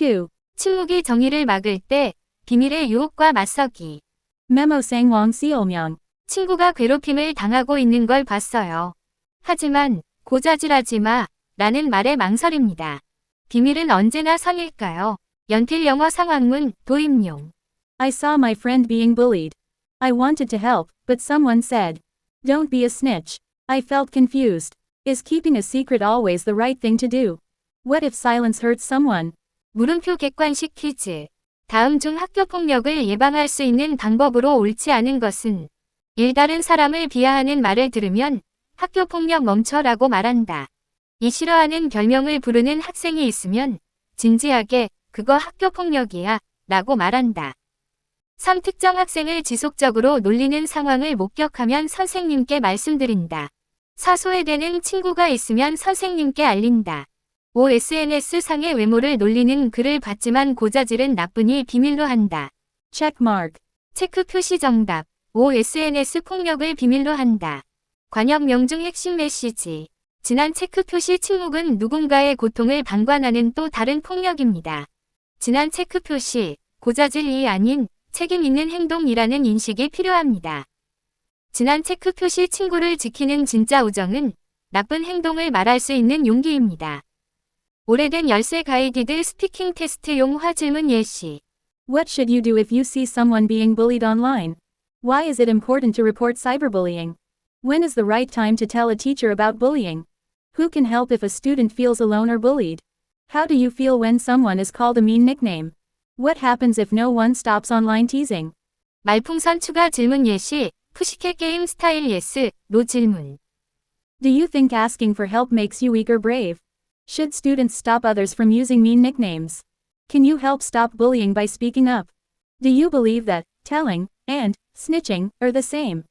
2. 침묵이 정의를 막을 때 비밀의 유혹과 맞서기. Memo Sangwang Seolmyang. 친구가 괴롭힘을 당하고 있는 걸 봤어요. 하지만 고자질하지 마 라는 말에 망설입니다. 비밀은 언제나 선일까요? 연필 영어 상황문 도입용. I saw my friend being bullied. I wanted to help, but someone said, Don't be a snitch. I felt confused. Is keeping a secret always the right thing to do? What if silence hurts someone? 물음표 객관식 퀴즈. 다음 중 학교 폭력을 예방할 수 있는 방법으로 옳지 않은 것은 일다른 사람을 비하하는 말을 들으면 학교 폭력 멈춰라고 말한다. 이 싫어하는 별명을 부르는 학생이 있으면 진지하게 그거 학교 폭력이야 라고 말한다. 3. 특정 학생을 지속적으로 놀리는 상황을 목격하면 선생님께 말씀드린다. 4. 소외되는 친구가 있으면 선생님께 알린다. 5. SNS상의 외모를 놀리는 글을 봤지만 고자질은 나쁘니 비밀로 한다. Checkmark. 체크 표시 정답. 5. SNS 폭력을 비밀로 한다. 관역 명 중 핵심 메시지. 지난 체크 표시 침묵은 누군가의 고통을 방관하는 또 다른 폭력입니다. 지난 체크 표시, 고자질이 아닌 책임 있는 행동이라는 인식이 필요합니다. 지난 체크 표시 친구를 지키는 진짜 우정은 나쁜 행동을 말할 수 있는 용기입니다. 오래된 열쇠 가이디드 스피킹 테스트용 화질문 예시. What should you do if you see someone being bullied online? Why is it important to report cyberbullying? When is the right time to tell a teacher about bullying? Who can help if a student feels alone or bullied? How do you feel when someone is called a mean nickname? What happens if no one stops online teasing? 말풍선 추가 질문 예시, 푸시켓 게임 스타일 예스, 노 질문. Do you think asking for help makes you weak or brave? Should students stop others from using mean nicknames? Can you help stop bullying by speaking up? Do you believe that telling and snitching are the same?